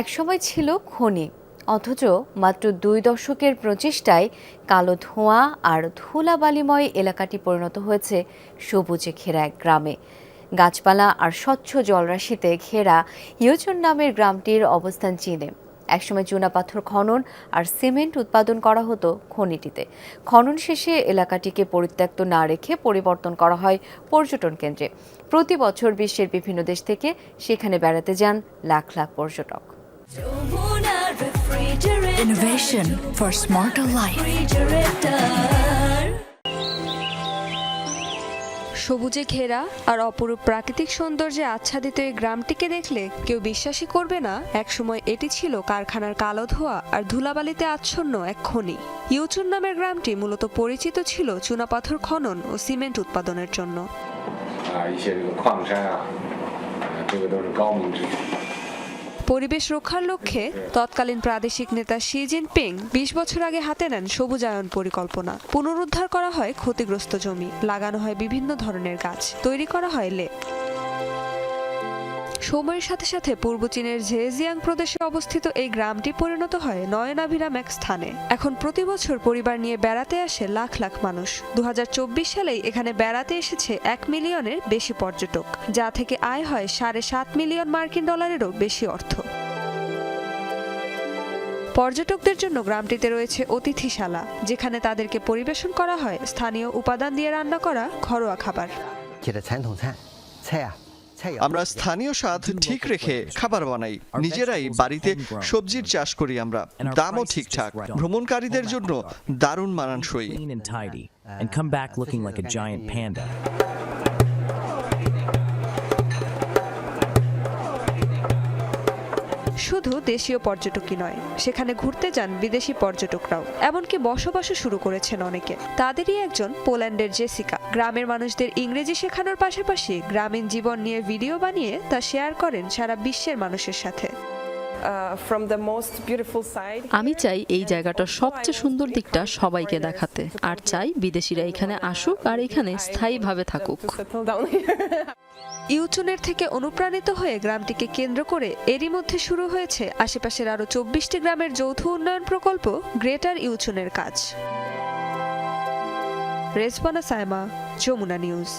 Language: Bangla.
একসময় ছিল খনি, অথচ মাত্র দুই দশকের প্রচেষ্টায় কালো ধোঁয়া আর ধুলাবালিময় এলাকাটি পরিণত হয়েছে সবুজে ঘেরা এক গ্রামে। গাছপালা আর স্বচ্ছ জলরাশিতে ঘেরা ইয়োচন নামের গ্রামটির অবস্থান চীনে। একসময় চুনাপাথর খনন আর সিমেন্ট উৎপাদন করা হতো খনিটিতে। খনন শেষে এলাকাটিকে পরিত্যক্ত না রেখে পরিবর্তন করা হয় পর্যটন কেন্দ্রে। প্রতি বছর বিশ্বের বিভিন্ন দেশ থেকে সেখানে বেড়াতে যান লাখ লাখ পর্যটক। Innovation for smarter life. সবুজে ঘেরা আর অপরূপ প্রাকৃতিক সৌন্দর্যে আচ্ছাদিত এই গ্রামটিকে দেখলে কেউ বিশ্বাসই করবে না একসময় এটি ছিল কারখানার কালো ধোঁয়া আর ধুলাবালিতে আচ্ছন্ন এক খনি ইউচুন নামের গ্রামটি মূলত পরিচিত ছিল চুনাপাথর খনন ও সিমেন্ট উৎপাদনের জন্য 啊，一些这个矿山啊，啊，这个都是高明之举。 পরিবেশ রক্ষার লক্ষ্যে তৎকালীন প্রাদেশিক নেতা শি জিনপিং বিশ বছর আগে হাতে নেন সবুজায়ন পরিকল্পনা। পুনরুদ্ধার করা হয় ক্ষতিগ্রস্ত জমি, লাগানো হয় বিভিন্ন ধরনের গাছ, তৈরি করা হয় লেক। সময়ের সাথে সাথে পূর্ব চীনের ঝেজিয়াং প্রদেশে অবস্থিত এই গ্রামটি পরিণত হয় নয়নাভিরাম এক স্থানে। এখন প্রতি বছর পরিবার নিয়ে বেড়াতে আসে লাখ লাখ মানুষ। দু হাজার চব্বিশ সালেই এখানে বেড়াতে এসেছে এক মিলিয়নের বেশি পর্যটক, যা থেকে আয় হয় সাড়ে সাত মিলিয়ন মার্কিন ডলারেরও বেশি অর্থ। পর্যটকদের জন্য গ্রামটিতে রয়েছে অতিথিশালা, যেখানে তাদেরকে পরিবেশন করা হয়, স্থানীয় উপাদান দিয়ে রান্না করা ঘরোয়া খাবার। আমরা স্থানীয় স্বাদ ঠিক রেখে খাবার বানাই। নিজেরাই বাড়িতে সবজির চাষ করি আমরা। দামও ঠিকঠাক। ভ্রমণকারীদের জন্য দারুণ মানানসই। And come back looking like a giant panda. শুধু দেশীয় পর্যটকই নয়, সেখানে ঘুরতে যান বিদেশি পর্যটকরাও। এমনকি বসবাসও শুরু করেছেন অনেকে। তাদেরই একজন পোল্যান্ডের জেসিকা। গ্রামের মানুষদের ইংরেজি শেখানোর পাশাপাশি গ্রামীণ জীবন নিয়ে ভিডিও বানিয়ে তা শেয়ার করেন সারা বিশ্বের মানুষের সাথে। Uh. আমি চাই এই জায়গাটার সবচেয়ে সুন্দর দিকটা সবাইকে দেখাতে আর চাই বিদেশিরা এখানে আসুক আর এখানে স্থায়ীভাবে থাকুক. ইউচুনের থেকে অনুপ্রাণিত হয়ে গ্রামটিকে কেন্দ্র করে এরই মধ্যে শুরু হয়েছে আশেপাশের আরও চব্বিশটি গ্রামের যৌথ উন্নয়ন প্রকল্প গ্রেটার ইউচুনের কাজ রেসপনা সায়মা যমুনা নিউজ